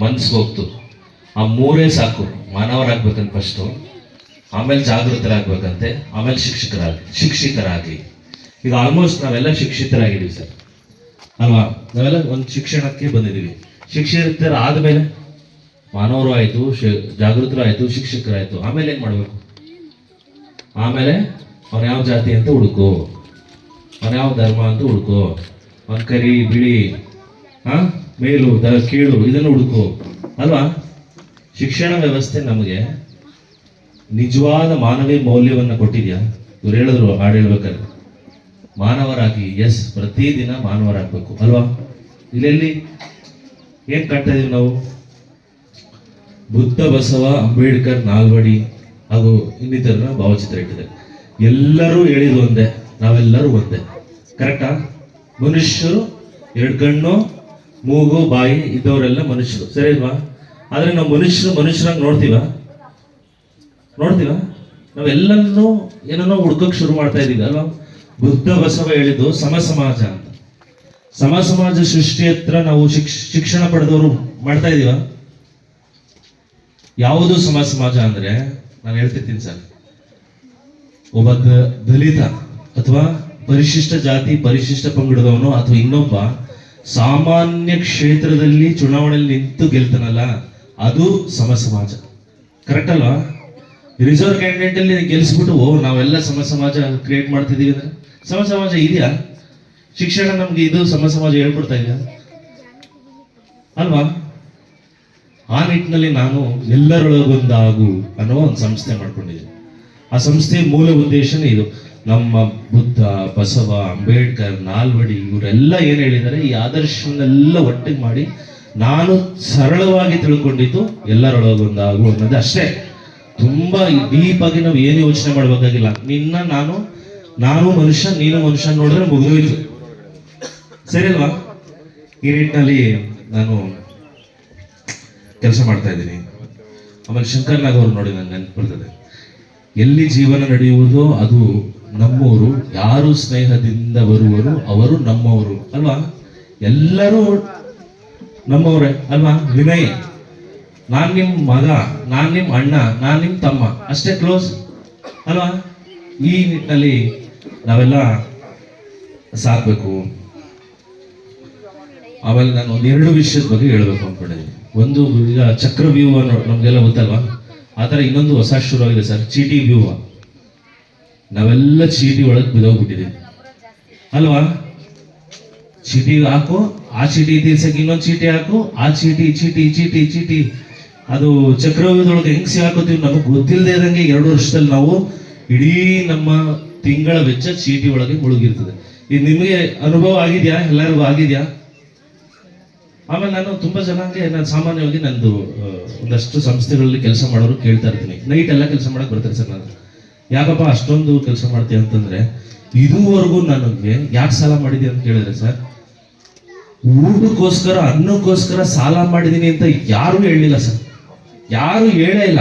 ಮನ್ಸಿಗೆ ಹೋಗ್ತು. ಆ ಮೂರೇ ಸಾಕು. ಮಾನವರಾಗ್ಬೇಕಂತ ಫಸ್ಟು ಆಮೇಲೆ ಜಾಗೃತರಾಗ್ಬೇಕಂತೆ, ಆಮೇಲೆ ಶಿಕ್ಷಕರಾಗಿ, ಶಿಕ್ಷಿತರಾಗಿ. ಈಗ ಆಲ್ಮೋಸ್ಟ್ ನಾವೆಲ್ಲ ಶಿಕ್ಷಿತರಾಗಿದ್ದೀವಿ ಸರ್. ಅಲ್ವಾ? ನಾವೆಲ್ಲ ಒಂದು ಶಿಕ್ಷಣಕ್ಕೆ ಬಂದಿದ್ದೀವಿ. ಶಿಕ್ಷಿತರಾದ್ಮೇಲೆ ಮಾನವರು ಆಯಿತು ಜಾಗೃತರು ಆಯಿತು ಶಿಕ್ಷಕರಾಯಿತು. ಆಮೇಲೆ ಏನು ಮಾಡಬೇಕು? ಆಮೇಲೆ ಅವನ ಯಾವ ಜಾತಿ ಅಂತ ಹುಡುಕು. ಅವನ ಯಾವ ಧರ್ಮ ಅಂತ ಹುಡುಕು. ಅವನ ಕರಿ, ಬಿಳಿ, ಹಾ? ಮೇಲು, ದ, ಕೀಳು, ಇದನ್ನು ಹುಡುಕು. ಅಲ್ವಾ? ಶಿಕ್ಷಣ ವ್ಯವಸ್ಥೆ ನಮಗೆ ನಿಜವಾದ ಮಾನವೀಯ ಮೌಲ್ಯವನ್ನು ಕೊಟ್ಟಿದ್ಯಾ? ಇವ್ರು ಹೇಳಿದ್ರು, ಹಾಡು ಹೇಳ್ಬೇಕಾದ್ರೆ. ಮಾನವರಾಗಿ ಎಸ್ ಪ್ರತಿದಿನ ಮಾನವರಾಗಬೇಕು, ಅಲ್ವಾ? ಇಲ್ಲೆಲ್ಲಿ? ಏನ್ ಕಾಣ್ತಾ ಇದೀವಿ ನಾವು? ಬುದ್ಧ, ಬಸವ, ಅಂಬೇಡ್ಕರ್, ನಾಲ್ವಡಿ ಹಾಗೂ ಇನ್ನಿತರ ಭಾವಚಿತ್ರ ಇಟ್ಟಿದೆ. ಎಲ್ಲರೂ ಹೇಳಿದ್ರು ಒಂದೇ, ನಾವೆಲ್ಲರೂ ಒಂದೇ. ಕರೆಕ್ಟಾ ಮನುಷ್ಯರು, ಎರಡು ಕಣ್ಣು ಮೂಗು, ಬಾಯಿ ಇದ್ದವರೆಲ್ಲ ಮನುಷ್ಯರು. ಸರಿ ಇಲ್ವಾ ಆದ್ರೆ ನಾವು ಮನುಷ್ಯರು ಮನುಷ್ಯರಾಗಿ ನೋಡ್ತೀವ? ನೋಡ್ತೀವ? ನಾವೆಲ್ಲನೂ ಏನನ್ನೋ ಹುಡ್ಕೋಕ್ ಶುರು ಮಾಡ್ತಾ ಇದೀವಿ, ಅಲ್ವಾ? ಬುದ್ಧ ಬಸವ ಹೇಳಿದ್ದು ಸಮ ಸಮಾಜ ಅಂತ. ಸಮ ಸಮಾಜ ಸೃಷ್ಟಿ ಹತ್ರ ನಾವು ಶಿಕ್ಷ, ಶಿಕ್ಷಣ ಪಡೆದವರು ಮಾಡ್ತಾ ಇದೀವ? ಯಾವುದು ಸಮ ಸಮಾಜ ಅಂದ್ರೆ, ನಾನು ಹೇಳ್ತಿರ್ತೀನಿ ಸರ್. ಒಬ್ಬ ದಲಿತ ಅಥವಾ ಪರಿಶಿಷ್ಟ ಜಾತಿ, ಪರಿಶಿಷ್ಟ ಪಂಗಡದವನು ಅಥವಾ ಇನ್ನೊಬ್ಬ ಸಾಮಾನ್ಯ ಕ್ಷೇತ್ರದಲ್ಲಿ ಚುನಾವಣೆಯಲ್ಲಿ ನಿಂತು ಗೆಲ್ತಾನಲ್ಲ, ಅದು ಸಮ ಸಮಾಜ. ಕರೆಕ್ಟ್ ಅಲ್ವಾ? ರಿಸರ್ವ್ ಕ್ಯಾಂಡಿಡೇಟ್ ಅಲ್ಲಿ ಗೆಲ್ಸ್ಬಿಟ್ಟು ನಾವೆಲ್ಲ ಸಮ ಸಮಾಜ ಕ್ರಿಯೇಟ್ ಮಾಡ್ತಿದೀವಿ ಅಂದ್ರೆ? ಸಮ ಸಮಾಜ ಇದೆಯಾ? ಶಿಕ್ಷಣ ನಮ್ಗೆ ಇದು ಸಮ ಸಮಾಜ ಹೇಳ್ಕೊಡ್ತಾ ಇದೆಯಾ? ಅಲ್ವಾ? ಆ ನಿಟ್ಟಿನಲ್ಲಿ ನಾನು ಎಲ್ಲರೊಳಗೊಂದಾಗು ಅನ್ನೋ ಒಂದು ಸಂಸ್ಥೆ ಮಾಡ್ಕೊಂಡಿದ್ದೀನಿ. ಆ ಸಂಸ್ಥೆಯ ಮೂಲ ಉದ್ದೇಶನೇ ಇದು. ನಮ್ಮ ಬುದ್ಧ, ಬಸವ, ಅಂಬೇಡ್ಕರ್, ನಾಲ್ವಡಿ ಇವರೆಲ್ಲ ಏನು ಹೇಳಿದ್ದಾರೆ? ಈ ಆದರ್ಶವನ್ನೆಲ್ಲ ಒಟ್ಟಿಗೆ ಮಾಡಿ ನಾನು ಸರಳವಾಗಿ ತಿಳ್ಕೊಂಡಿದ್ದು ಎಲ್ಲರೊಳಗೊಂದಾಗು ಅನ್ನೋದು ಅಷ್ಟೇ. ತುಂಬಾ ಡೀಪಾಗಿ ನಾವು ಏನು ಯೋಚನೆ ಮಾಡಬೇಕಾಗಿಲ್ಲ. ನಿನ್ನ ನಾನು ನಾನು ಮನುಷ್ಯ, ನೀನು ಮನುಷ್ಯ ನೋಡಿದ್ರೆ ಮುಗಿದೋಯ್ತು ಸರಿ ಅಲ್ವಾ? ಈ ನಿಟ್ಟಿನಲ್ಲಿ ನಾನು ಕೆಲಸ ಮಾಡ್ತಾ ಇದ್ದೀನಿ. ಆಮೇಲೆ ಶಂಕರ್ನಾಗ್ ಅವರು ನೋಡಿ ನನ್ನ ನೆನಪು ಬರ್ತದೆ. ಎಲ್ಲಿ ಜೀವನ ನಡೆಯುವುದೋ ಅದು ನಮ್ಮೂರು, ಯಾರು ಸ್ನೇಹದಿಂದ ಬರುವರು ಅವರು ನಮ್ಮವರು, ಅಲ್ವಾ? ಎಲ್ಲರೂ ನಮ್ಮವರೇ, ಅಲ್ವಾ? ವಿನಯ್, ನಾನ್ ನಿಮ್ ಮಗ, ನಾನ್ ನಿಮ್ ಅಣ್ಣ, ನಾನ್ ನಿಮ್ ತಮ್ಮ, ಅಷ್ಟೇ ಕ್ಲೋಸ್ ಅಲ್ವಾ? ಈ ನಿಟ್ಟಿನಲ್ಲಿ ನಾವೆಲ್ಲ ಸಾಕ್ಬೇಕು. ಆಮೇಲೆ ನಾನು ಒಂದ್ ಎರಡು ವಿಷಯದ ಬಗ್ಗೆ ಹೇಳ್ಬೇಕು ಅನ್ಕೊಂಡಿದ್ದೀನಿ ಒಂದು ಈಗ ಚಕ್ರವ್ಯೂಹ ಅನ್ನೋ- ನಮ್ಗೆಲ್ಲ ಗೊತ್ತಲ್ವಾ? ಆ ಥರ ಇನ್ನೊಂದು ಹೊಸ ಶುರುವಾಗಿದೆ ಸರ್, ಚೀಟಿ ವ್ಯೂಹ. ನಾವೆಲ್ಲ ಚೀಟಿ ಒಳಗೆ ಬಿದ್ದೋಗ್ಬಿಟ್ಟಿದ್ದೀವಿ ಅಲ್ವಾ? ಚೀಟಿ ಹಾಕು, ಆ ಚೀಟಿ ತೀರ್ಸಕ್ಕೆ ಇನ್ನೊಂದು ಚೀಟಿ ಹಾಕು, ಆ ಚೀಟಿ ಚೀಟಿ ಚೀಟಿ ಚೀಟಿ. ಅದು ಚಕ್ರವ್ಯೂಹದೊಳಗೆ ಹೆಂಗ್ ಹಾಕೋತೀವಿ ನಮಗೆ ಗೊತ್ತಿಲ್ಲದೆ ಇದ್ದಂಗೆ ಎರಡು ವರ್ಷದಲ್ಲಿ ನಾವು ಇಡೀ ನಮ್ಮ ತಿಂಗಳ ವೆಚ್ಚ ಚೀಟಿ ಒಳಗೆ ಮುಳುಗಿರ್ತದೆ. ಇದು ನಿಮಗೆ ಅನುಭವ ಆಗಿದ್ಯಾ? ಎಲ್ಲರಿಗೂ ಆಗಿದ್ಯಾ? ಆಮೇಲೆ ನಾನು ತುಂಬಾ ಜನಕ್ಕೆ ನಾನು ಸಾಮಾನ್ಯವಾಗಿ ನಂದು ಒಂದಷ್ಟು ಸಂಸ್ಥೆಗಳಲ್ಲಿ ಕೆಲಸ ಮಾಡೋರು ಕೇಳ್ತಾ ಇರ್ತೀನಿ. ನೈಟ್ ಎಲ್ಲ ಕೆಲಸ ಮಾಡಕ್ ಬರ್ತಾರೆ ಸರ್ ನಾನು. ಯಾಕಪ್ಪ, ಅಷ್ಟೊಂದು ಕೆಲಸ ಮಾಡ್ತೀಯ ಅಂತಂದ್ರೆ, ಇದುವರೆಗೂ ನನಗೆ ಯಾಕೆ ಸಾಲ ಮಾಡಿದೆ ಅಂತ ಕೇಳಿದ್ರೆ ಸರ್, ಊಟಕ್ಕೋಸ್ಕರ, ಅನ್ನಕ್ಕೋಸ್ಕರ ಸಾಲ ಮಾಡಿದ್ದೀನಿ ಅಂತ ಯಾರು ಹೇಳಿಲ್ಲ ಸರ್. ಯಾರು ಹೇಳೇ ಇಲ್ಲ.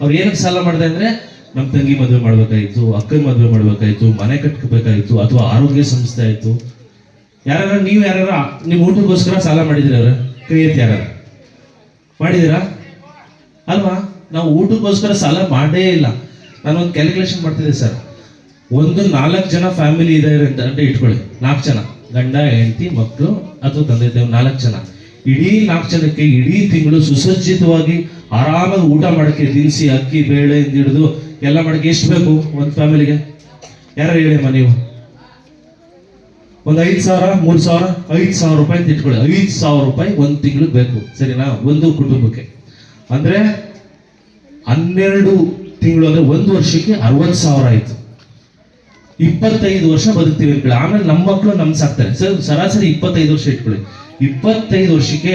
ಅವ್ರು ಏನಕ್ಕೆ ಸಾಲ ಮಾಡಿದೆ ಅಂದ್ರೆ ನಮ್ಮ ತಂಗಿ ಮದುವೆ ಮಾಡ್ಬೇಕಾಯ್ತು, ಅಕ್ಕನ ಮದುವೆ ಮಾಡ್ಬೇಕಾಯ್ತು, ಮನೆ ಕಟ್ಕೋಬೇಕಾಯ್ತು ಅಥವಾ ಆರೋಗ್ಯ ಸಂಸ್ಥೆ ಆಯ್ತು. ಯಾರು ನೀವು ಯಾರು ನಿಮ್ಮ ಊಟಕ್ಕೋಸ್ಕರ ಸಾಲ ಮಾಡಿದಿರ ಎತ್ತಿ ಯಾರ ಮಾಡಿದಿರಾ ಅಲ್ವಾ? ನಾವು ಊಟಕ್ಕೋಸ್ಕರ ಸಾಲ ಮಾಡೇ ಇಲ್ಲ. ನಾನೊಂದು ಕ್ಯಾಲ್ಕುಲೇಷನ್ ಮಾಡ್ತಿದ್ದೆ ಸರ್ ಒಂದು ನಾಲ್ಕು ಜನ ಫ್ಯಾಮಿಲಿ ಇದೆ ಅಂತ ಅಂತ ಇಟ್ಕೊಳ್ಳಿ. ನಾಲ್ಕು ಜನ. ಗಂಡ, ಹೆಂಡತಿ ಮಕ್ಕಳು ಅಥವಾ ತಂದೆ ತಾಯಿ ನಾಲ್ಕು ಜನ. ಇಡೀ ನಾಲ್ಕು ಜನಕ್ಕೆ ಇಡೀ ತಿಂಗಳು ಸುಸಜ್ಜಿತವಾಗಿ ಆರಾಮಾಗಿ ಊಟ ಮಾಡೋಕ್ಕೆ ದಿನಸಿ, ಅಕ್ಕಿ, ಬೇಳೆ ಹಿಡಿದು ಎಲ್ಲ ಮಾಡಕ್ಕೆ ಎಷ್ಟು ಬೇಕು ಒಂದು ಫ್ಯಾಮಿಲಿಗೆ ಯಾರು ಹೇಳಿಮ್ಮ ನೀವು? ಒಂದು ಐದು ಸಾವಿರ, ಮೂರು ಸಾವಿರ, ಐದು ಸಾವಿರ ರೂಪಾಯಿ ಅಂತ ಇಟ್ಕೊಳ್ಳಿ. ಐದು ಸಾವಿರ ರೂಪಾಯಿ ಒಂದು ತಿಂಗಳು ಬೇಕು. ಸರಿನಾ? ಒಂದು ಕುಟುಂಬಕ್ಕೆ. ಅಂದ್ರೆ ಹನ್ನೆರಡು ತಿಂಗಳು ಅಂದ್ರೆ ಒಂದು ವರ್ಷಕ್ಕೆ ಅರವತ್ತು ಸಾವಿರ ಆಯ್ತು. ಇಪ್ಪತ್ತೈದು ವರ್ಷ ಬದುಕ್ತೀವಿ ಇಟ್ಕೊಳ್ಳಿ ಆಮೇಲೆ ನಮ್ಮ ಮಕ್ಕಳು ನಮ್ ಸಾಕ್ತಾರೆ ಸರ್, ಸರಾಸರಿ ಇಪ್ಪತ್ತೈದು ವರ್ಷ ಇಟ್ಕೊಳ್ಳಿ ಇಪ್ಪತ್ತೈದು ವರ್ಷಕ್ಕೆ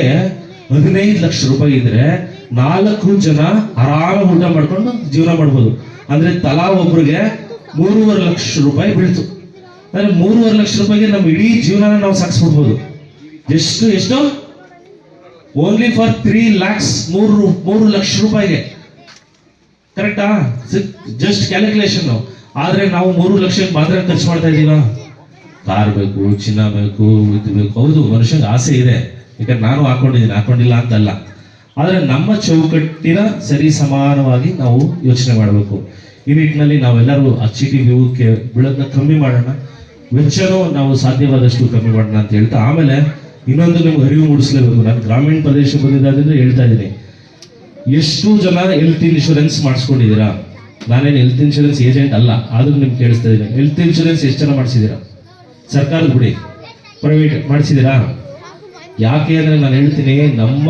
ಹದಿನೈದು ಲಕ್ಷ ರೂಪಾಯಿ ಇದ್ರೆ ನಾಲ್ಕು ಜನ ಆರಾಮ ಊಟ ಮಾಡ್ಕೊಂಡು ಜೀವನ ಮಾಡ್ಬೋದು. ಅಂದ್ರೆ ತಲಾ ಒಬ್ರಿಗೆ ಮೂರುವರೆ ಲಕ್ಷ ರೂಪಾಯಿ ಬೀಳ್ತು. ಅಂದ್ರೆ ಮೂರುವರೆ ಲಕ್ಷ ರೂಪಾಯಿಗೆ ನಮ್ಮ ಇಡೀ ಜೀವನ ನಾವು ಸಾಗಿಸ್ಬಿಡ್ಬೋದು. ಎಷ್ಟು ಎಷ್ಟು? ಓನ್ಲಿ ಫಾರ್ ತ್ರೀ ಲ್ಯಾಕ್ಸ್ ಮೂರು ಮೂರು ಲಕ್ಷ ರೂಪಾಯಿಗೆ. ಕರೆಕ್ಟಾ? ಜಸ್ಟ್ ಕ್ಯಾಲ್ಕುಲೇಷನ್ ಆದ್ರೆ ನಾವು ಮೂರು ಲಕ್ಷ ಮಾತ್ರ ಖರ್ಚು ಮಾಡ್ತಾ ಇದೀವ ಕಾರ್ ಬೇಕು, ಚಿನ್ನ ಬೇಕು, ಇದು ಬೇಕು. ಹೌದು, ಮನುಷ್ಯನಿಗೆ ಆಸೆ ಇದೆ. ಯಾಕಂದ್ರೆ ನಾನು ಹಾಕೊಂಡಿದ್ದೀನಿ, ಹಾಕೊಂಡಿಲ್ಲ ಅಂತಲ್ಲ. ಆದರೆ ನಮ್ಮ ಚೌಕಟ್ಟಿನ ಸರಿ ಸಮಾನವಾಗಿ ನಾವು ಯೋಚನೆ ಮಾಡಬೇಕು. ಈ ನಿಟ್ಟಿನಲ್ಲಿ ನಾವೆಲ್ಲರೂ ಆ ಚೀಟಿ ವ್ಯೂಹಕ್ಕೆ ಬೀಳೋದನ್ನ ಕಮ್ಮಿ ಮಾಡೋಣ. ವೆಚ್ಚನೂ ನಾವು ಸಾಧ್ಯವಾದಷ್ಟು ಕಮ್ಮಿ ಮಾಡೋಣ ಅಂತ ಹೇಳ್ತಾ, ಆಮೇಲೆ ಇನ್ನೊಂದು ನಿಮ್ಗೆ ಅರಿವು ಮೂಡಿಸ್ಲೇಬೇಕು. ನಾನು ಗ್ರಾಮೀಣ ಪ್ರದೇಶ ಬಂದಿದ್ದಾದ್ರಿಂದ ಹೇಳ್ತಾ ಇದ್ದೀನಿ. ಎಷ್ಟು ಜನ ಹೆಲ್ತ್ ಇನ್ಶೂರೆನ್ಸ್ ಮಾಡಿಸ್ಕೊಂಡಿದ್ದೀರಾ? ನಾನೇನು ಹೆಲ್ತ್ ಇನ್ಶೂರೆನ್ಸ್ ಏಜೆಂಟ್ ಅಲ್ಲ, ಆದ್ರೂ ನಿಮ್ಗೆ ಕೇಳಿಸ್ತಾ ಇದ್ದೀನಿ. ಹೆಲ್ತ್ ಇನ್ಶೂರೆನ್ಸ್ ಎಷ್ಟು ಜನ ಮಾಡಿಸಿದ್ದೀರಾ? ಸರ್ಕಾರದ ಬಿಡಿ ಪ್ರೈವೇಟ್ ಮಾಡಿಸಿದ್ದೀರಾ? ಯಾಕೆ ಅಂದರೆ ನಾನು ಹೇಳ್ತೀನಿ, ನಮ್ಮ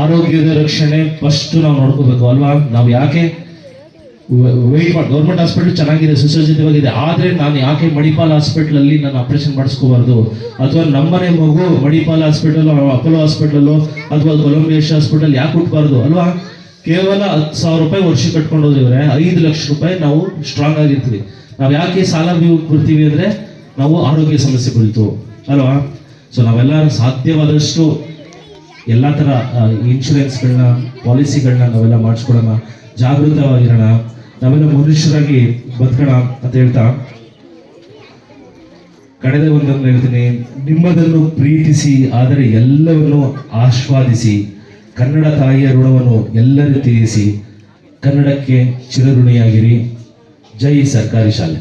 ಆರೋಗ್ಯದ ರಕ್ಷಣೆ ಫಸ್ಟ್ ನಾವು ನೋಡ್ಕೋಬೇಕು, ಅಲ್ವಾ? ನಾವು ಯಾಕೆ ವೆಯ್ಟ್ ಮಾಡಿ ಗೌರ್ಮೆಂಟ್ ಹಾಸ್ಪಿಟಲ್ ಚೆನ್ನಾಗಿದೆ, ಸುಸಜ್ಜಿತವಾಗಿದೆ. ಆದ್ರೆ ನಾನು ಯಾಕೆ ಮಣಿಪಾಲ್ ಹಾಸ್ಪಿಟಲ್ ಅಲ್ಲಿ ನಾನು ಆಪರೇಷನ್ ಮಾಡಿಸ್ಕೋಬಾರ್ದು? ಅಥವಾ ನಮ್ಮನೆ ಮಗು ಮಣಿಪಾಲ್ ಹಾಸ್ಪಿಟಲ್ ಅಪೋಲೋ ಹಾಸ್ಪಿಟಲ್ ಅಥವಾ ಕೊಲಂಬಿಯಸ್ ಹಾಸ್ಪಿಟಲ್ ಯಾಕೆ ಹುಟ್ಟಬಾರ್ದು ಅಲ್ವಾ? ಕೇವಲ ಹತ್ತು ಸಾವಿರ ರೂಪಾಯಿ ವರ್ಷ ಕಟ್ಕೊಂಡು ಹೋದ್ರೆ ಐದು ಲಕ್ಷ ರೂಪಾಯಿ ನಾವು ಸ್ಟ್ರಾಂಗ್ ಆಗಿರ್ತೀವಿ. ನಾವು ಯಾಕೆ ಸಾಲ ಬರ್ತೀವಿ ಅಂದ್ರೆ, ನಾವು ಆರೋಗ್ಯ ಸಮಸ್ಯೆ ಕುರಿತು ಅಲ್ವಾ? ಸೊ ನಾವೆಲ್ಲ ಸಾಧ್ಯವಾದಷ್ಟು ಎಲ್ಲ ಥರ ಇನ್ಶೂರೆನ್ಸ್ಗಳನ್ನ ಪಾಲಿಸಿಗಳನ್ನ ನಾವೆಲ್ಲ ಮಾಡಿಸ್ಕೊಳ್ಳೋಣ ಜಾಗೃತವಾಗಿರೋಣ. ನಾವೆಲ್ಲ ಮನುಷ್ಯರಾಗಿ ಬದುಕೋಣ ಅಂತ ಹೇಳ್ತಾ ಕಳೆದ ಒಂದನ್ನು ಹೇಳ್ತೀನಿ. ನಿಮ್ಮದನ್ನು ಪ್ರೀತಿಸಿ, ಆದರೆ ಎಲ್ಲವನ್ನು ಆಸ್ವಾದಿಸಿ ಕನ್ನಡ ತಾಯಿಯ ಋಣವನ್ನು ಎಲ್ಲರೂ ತೀರಿಸಿ ಕನ್ನಡಕ್ಕೆ ಚಿರಋಣಿಯಾಗಿರಿ. ಜೈ ಸರ್ಕಾರಿ ಶಾಲೆ.